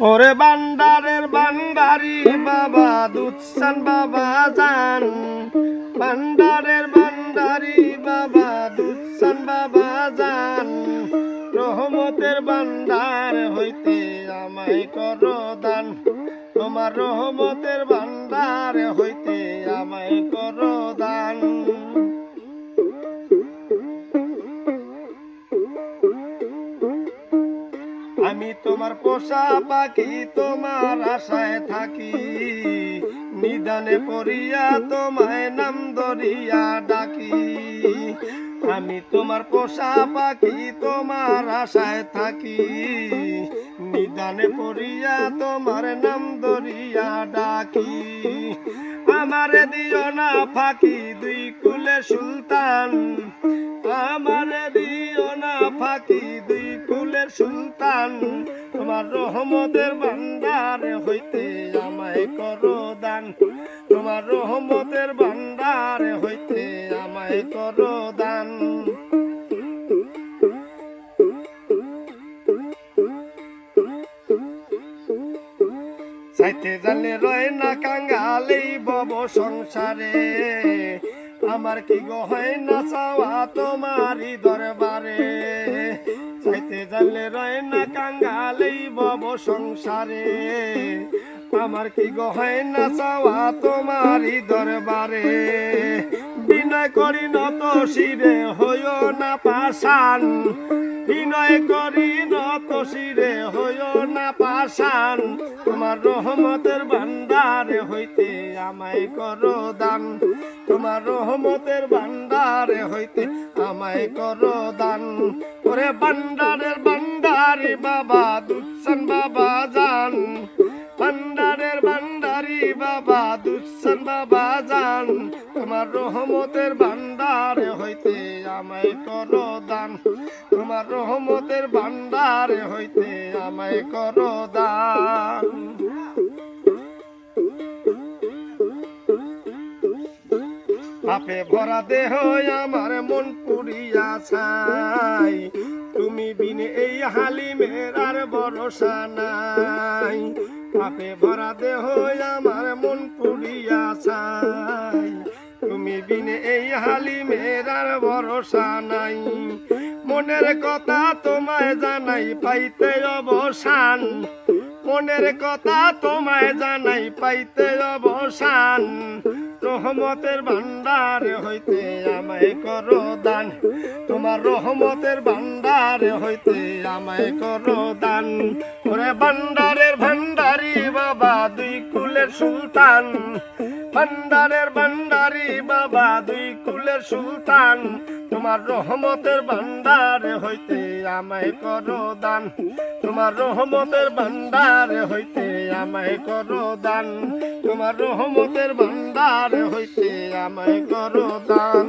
ওরে বান্দারের বান্দারি, বাবা দুধসান বাবা জান। বান্দারের বান্দারি, বাবা দুধসান বাবা জান। রহমতের বান্দার হইতে আমায় কর দান। তোমার রহমতের বান্দার হইতে আমায় কর আমি তোমার পোষা পাখি, তোমার আশায় থাকি। নিদানে পড়িয়া তোমায় নাম ধরিয়া ডাকি। আমি তোমার পোষা পাখি, তোমার আশায় থাকি। নিদানে পড়িয়া তোমার নাম ধরিয়া ডাকি। আমারে দিও না ফাঁকি, দুই কুলে সুলতান। আমারে সুলতান, তোমার রহমতের ভান্ডার হইতে আমায় করো দান তোমার রহমতের ভান্ডার হইতে আমায় করো দান চাইতে জানলে রয় না কাঙ্গালেই বব সংসারে। আমার কি গো হয় না চাওয়া তোমারই দরবারে? চাইতে জানলে রয় না, কাঙ্গালেই বব সংসারে। আমার কি গো হয় না চাওয়া তোমারই দরবারে? বিনয় করি নত শিরে, হইও না পাশান বিনয় করি নত শিরে, হইও না পাশান তোমার রহমতের ভান্ডারে হইতে আমায় করো দান। তোমার রহমতের ভান্ডারে হইতে আমায় করো দান। ওরে ভান্ডারের ভান্ডারি বাবা দুচ্ছন বাবা যান। ভান্ডারের ভান্ডারি বাবা দুচ্ছন বাবা যান। তোমার রহমতের ভান্ডারে হইতে আমায় করো দান। তোমার রহমতের ভান্ডারে হইতে আমায় করো দান। পাপে ভরা দেহ আমার মন পুরিয়া ছাই। তুমি বিনে এই হালিমের আর ভরসা নাই। পাপে ভরা দেহ আমার মন পুরিয়া ছাই। তুমি বিনে এই হালিমের আর ভরসা নাই। মনের কথা তোমায় জানাই পাইতে অবসান। মনের কথা তোমায় জানাই পাইতে অবসান। রহমতের ভান্ডার হইতে আমায় করো দান। তোমার রহমতের ভান্ডার হইতে আমায় করো দান। ওরে ভান্ডারি সুলতান। ভান্ডারের ভান্ডারি বাবা, দুই কুলের সুলতান। তোমার রহমতের ভান্ডার হইতে আমায় করো দান। তোমার রহমতের ভান্ডার হইতে আমায় করো দান। তোমার রহমতের ভান্ডার হইতে আমায় করো দান।